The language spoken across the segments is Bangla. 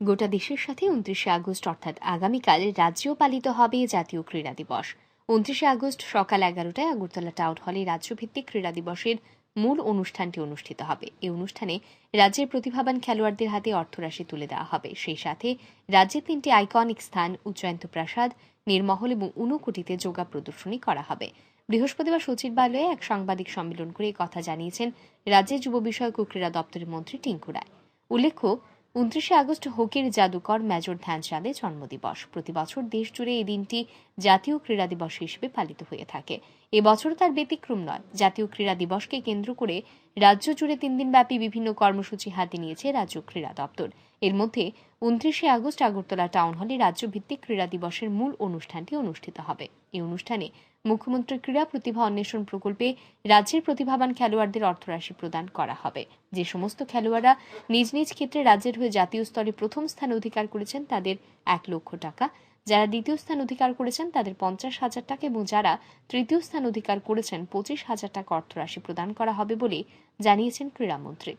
গোটা দেশের সাথে উনত্রিশে আগস্ট, অর্থাৎ আগামীকাল রাজ্যেও পালিত হবে জাতীয় ক্রীড়া দিবস। উনত্রিশে আগস্ট সকাল এগারোটায় আগরতলা টাউন হলে রাজ্যভিত্তিক ক্রীড়া দিবসের মূল অনুষ্ঠানটি অনুষ্ঠিত হবে। এই অনুষ্ঠানে রাজ্যের প্রতিভাবান খেলোয়াড়দের হাতে অর্থরাশি তুলে দেওয়া হবে। সেই সাথে রাজ্যের তিনটি আইকনিক স্থান উজ্জয়ন্ত প্রাসাদ নির্মহল এবং ঊনকোটিতে যোগা প্রদর্শনী করা হবে। বৃহস্পতিবার সচিবালয়ে এক সাংবাদিক সম্মেলন করে কথা জানিয়েছেন রাজ্যের যুব বিষয়ক ও ক্রীড়া দপ্তরের মন্ত্রী টিঙ্কু রায়। উল্লেখ্য উনত্রিশে আগস্ট হকির জাদুকর মেজর ধ্যানচাঁদের জন্মদিবস। প্রতি বছর দেশ জুড়ে এই দিনটি জাতীয় ক্রীড়া দিবস হিসেবে পালিত হয়ে থাকে। এবছর তার ব্যতিক্রম নয়। জাতীয় ক্রীড়া দিবসকে কেন্দ্র করে রাজ্য জুড়ে তিন দিনব্যাপী বিভিন্ন কর্মসূচি হাতে নিয়েছে রাজ্য ক্রীড়া দপ্তর। এর মধ্যে উনত্রিশে আগস্ট আগরতলা টাউন হলে রাজ্যভিত্তিক ক্রীড়া দিবসের মূল অনুষ্ঠানটি অনুষ্ঠিত হবে। এই অনুষ্ঠানে মুখ্যমন্ত্রী ক্রীড়া প্রতিভা অন্বেষণ প্রকল্পে রাজ্যের প্রতিভাবান খেলোয়াড়দের অর্থরাশি প্রদান করা হবে। যে সমস্ত খেলোয়াড়রা নিজ নিজ ক্ষেত্রে রাজ্যের হয়ে জাতীয় স্তরে প্রথম স্থান অধিকার করেছেন তাদের এক লক্ষ টাকা, যারা দ্বিতীয় স্থান অধিকার করেছেন তাদের পঞ্চাশ হাজার টাকা এবং যারা তৃতীয় স্থান অধিকার করেছেন পঁচিশ হাজার টাকা অর্থরাশি প্রদান করা হবে বলে জানিয়েছেন ক্রীড়ামন্ত্রী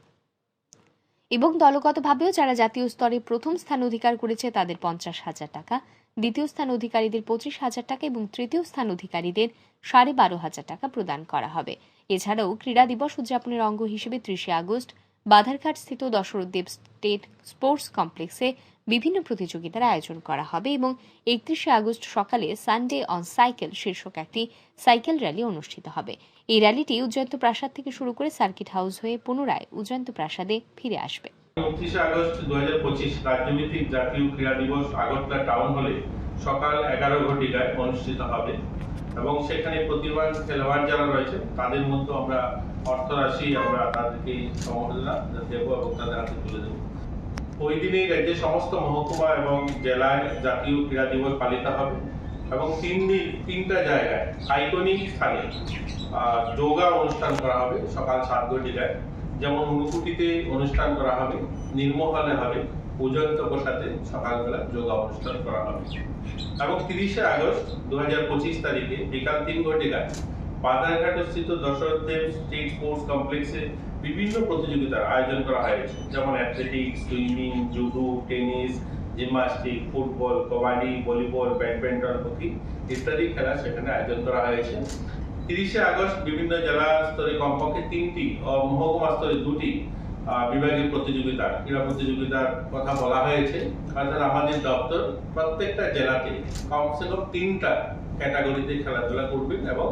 এবং দলগতভাবেও যারা জাতীয় স্তরে প্রথম স্থান অধিকার করেছে, তাদের পঞ্চাশ হাজার টাকা, দ্বিতীয় স্থান অধিকারীদের পঁচিশ হাজার টাকা এবং তৃতীয় স্থান অধিকারীদের সাড়ে বারো হাজার টাকা প্রদান করা হবে। এছাড়াও ক্রীড়া দিবস উদযাপনের অঙ্গ হিসেবে ত্রিশে আগস্ট বাধারঘাট স্থিত দশরথদেব স্টেট স্পোর্টস কমপ্লেক্সে বিভিন্ন প্রতিযোগিতার আয়োজন করা হবে এবং একত্রিশে আগস্ট সকালে সানডে অন সাইকেল শীর্ষক একটি সাইকেল র্যালি অনুষ্ঠিত হবে। এই র্যালিটি উজ্জয়ন্ত প্রাসাদ থেকে শুরু করে সার্কিট হাউস হয়ে পুনরায় উজ্জয়ন্ত প্রাসাদে ফিরে আসবে। উনত্রিশে আগস্ট দু হাজার পঁচিশ রাজ্যভিত্তিক জাতীয় ক্রীড়া দিবস আগরতলা টাউন হলে সকাল এগারো ঘটিকায় অনুষ্ঠিত হবে। এবং সেখানে প্রতিবার খেলোয়াড় যারা রয়েছে, তাদের মধ্যে আমরা অর্থরাশি আমরা তাদেরকে সম্মাননা দেবো এবং তাদের হাতে তুলে দেবো। ওই দিনেই রাজ্যের সমস্ত মহকুমা এবং জেলায় জাতীয় ক্রীড়া দিবস পালিত হবে এবং তিন দিন, তিনটা জায়গায় আইকনিক স্থানে যোগা অনুষ্ঠান করা হবে সকাল সাত ঘটিকায় যেমন ঊনকুটিতে অনুষ্ঠান করা হবে নির্মহলে হবে উজন্ত প্রসাদে সকালবেলা যোগা অনুষ্ঠান করা হবে। এবং তিরিশে আগস্ট দু হাজার পঁচিশ তারিখে বিকাল তিন ঘটিকায় বাজারঘাট স্থিত দশরথদেব স্টেট স্পোর্টস কমপ্লেক্সে বিভিন্ন প্রতিযোগিতার আয়োজন করা হয়েছে। যেমন athletics swimming judo tennis gymnastic football kabaddi volleyball badminton hockey ইত্যাদি খেলা সেখানে আয়োজন করা হয়েছে। তিরিশে আগস্ট বিভিন্ন জেলা স্তরে কমপক্ষে তিনটি ও মহকুমা স্তরে দুটি বিভাগীয় প্রতিযোগিতা ক্রীড়া প্রতিযোগিতার কথা বলা হয়েছে। অর্থাৎ আমাদের দপ্তর প্রত্যেকটা জেলাতে কমসে কম তিনটা ক্যাটাগরিতে খেলাধুলা করবেন এবং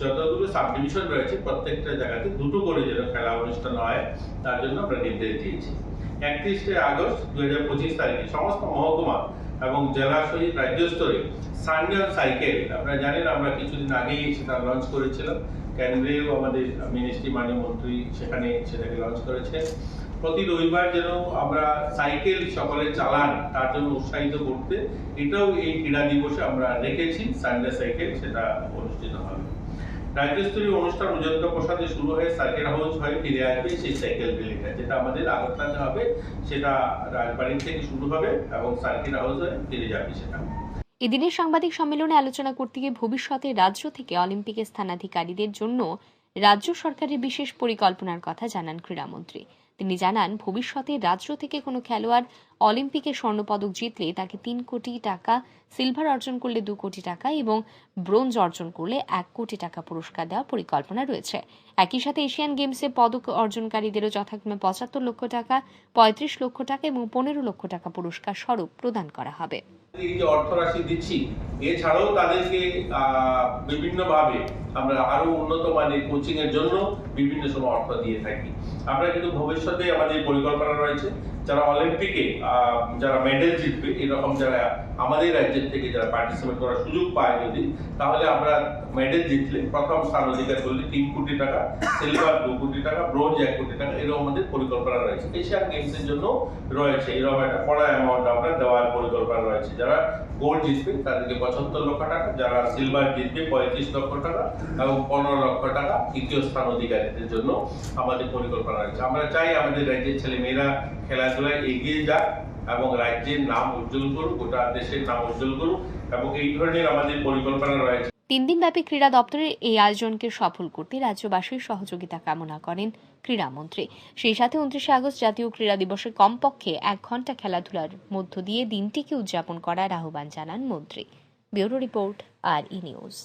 যতগুলো সাব ডিভিশন রয়েছে, প্রত্যেকটা জায়গাতে দুটো করে যেন খেলা অনুষ্ঠান হয়, তার জন্য আমরা নির্দেশ দিয়েছি। একত্রিশে আগস্ট দুই হাজার পঁচিশ তারিখে সমস্ত মহকুমা এবং জেলা সহিত রাজ্য স্তরে সানডে সাইকেল, আপনারা জানেন আমরা কিছুদিন আগেই সেটা লঞ্চ করেছিলাম। কেন্দ্রেও আমাদের মিনিস্ট্রি, মাননীয় মন্ত্রী সেখানে সেটাকে লঞ্চ করেছে প্রতি রবিবার যেন আমরা সাইকেল সকলে চালান, তার জন্য উৎসাহিত করতে, এটাও এই ক্রীড়া দিবসে আমরা রেখেছি। সানডে সাইকেল সেটা অনুষ্ঠিত হবে। রাজ্যস্তরীয় অনুষ্ঠান উজন্ত প্রসাদে শুরু হয়ে সার্কিট হাউস হয়ে, ফিরে আসবে সেই সাইকেল র্যালিটা যেটা আমাদের আগরতলাতে হবে, সেটা রাজবাড়ি থেকে শুরু হবে এবং সার্কিট হাউস হয়ে ফিরে যাবে সেটা। এদিনের সাংবাদিক সম্মেলনে আলোচনা করতে গিয়ে ভবিষ্যতে রাজ্য থেকে অলিম্পিকে স্থানাধিকারীদের জন্য রাজ্য সরকারের বিশেষ পরিকল্পনার কথা জানান ক্রীড়ামন্ত্রী। তিনি জানান, ভবিষ্যতে রাজ্য থেকে কোনো খেলোয়াড় অলিম্পিকে স্বর্ণপদক জিতলে তাকে তিন কোটি টাকা, সিলভার অর্জন করলে দু কোটি টাকা এবং ব্রোঞ্জ অর্জন করলে এক কোটি টাকা পুরস্কার দেওয়ার পরিকল্পনা রয়েছে। একই সাথে এশিয়ান গেমসে পদক অর্জনকারীদেরও যথাক্রমে পঁচাত্তর লক্ষ টাকা, পঁয়ত্রিশ লক্ষ টাকা এবং পনেরো লক্ষ টাকা পুরস্কার স্বরূপ প্রদান করা হবে। যে অর্থরাশি দিচ্ছি, এছাড়াও তাদেরকে বিভিন্ন ভাবে আমরা উন্নত মানের জন্য বিভিন্ন সময় অর্থ দিয়ে থাকি। আমরা কিন্তু ভবিষ্যতে আমাদের পরিকল্পনা রয়েছে, যারা অলিম্পিকে যারা মেডেল জিতবে এরকম যারা আমাদের রাজ্যের থেকে যারা পার্টিসিপেট করার সুযোগ পায় যদি, তাহলে আমরা মেডেল জিতলে, প্রথম স্থান অধিকার করলে তিন কোটি টাকা সিলভার দু কোটি টাকা ব্রোঞ্জ এক কোটি টাকা, এরকম আমাদের পরিকল্পনা রয়েছে। এশিয়ান গেমস এর জন্য রয়েছে, এরকম একটা কড়া অ্যামাউন্ট আমরা দেওয়ার পরিকল্পনা রয়েছে। যারা গোল্ড জিতবে, তাদেরকে পঁচাত্তর লক্ষ টাকা, যারা সিলভার জিতবে, পঁয়ত্রিশ লক্ষ টাকা এবং পনেরো লক্ষ টাকা তৃতীয় স্থান অধিকারীদের জন্য আমাদের পরিকল্পনা রয়েছে। আমরা চাই আমাদের রাজ্যের ছেলে মেয়েরা খেলাধুলায় এগিয়ে যাক এবং রাজ্যের নাম উজ্জ্বল করুক, গোটা দেশের নাম উজ্জ্বল করুক, এবং এই ধরনের আমাদের পরিকল্পনা রয়েছে। তিন দিনব্যাপী ক্রীড়া দপ্তরের এই আয়োজনকে সফল করতে রাজ্যবাসীর সহযোগিতা কামনা করেন ক্রীড়ামন্ত্রী সেই সাথে উনত্রিশে আগস্ট জাতীয় ক্রীড়া দিবসে কমপক্ষে এক ঘণ্টা খেলাধুলার মধ্য দিয়ে দিনটিকে উদযাপন করার আহ্বান জানান মন্ত্রী। Bureau report, R E news.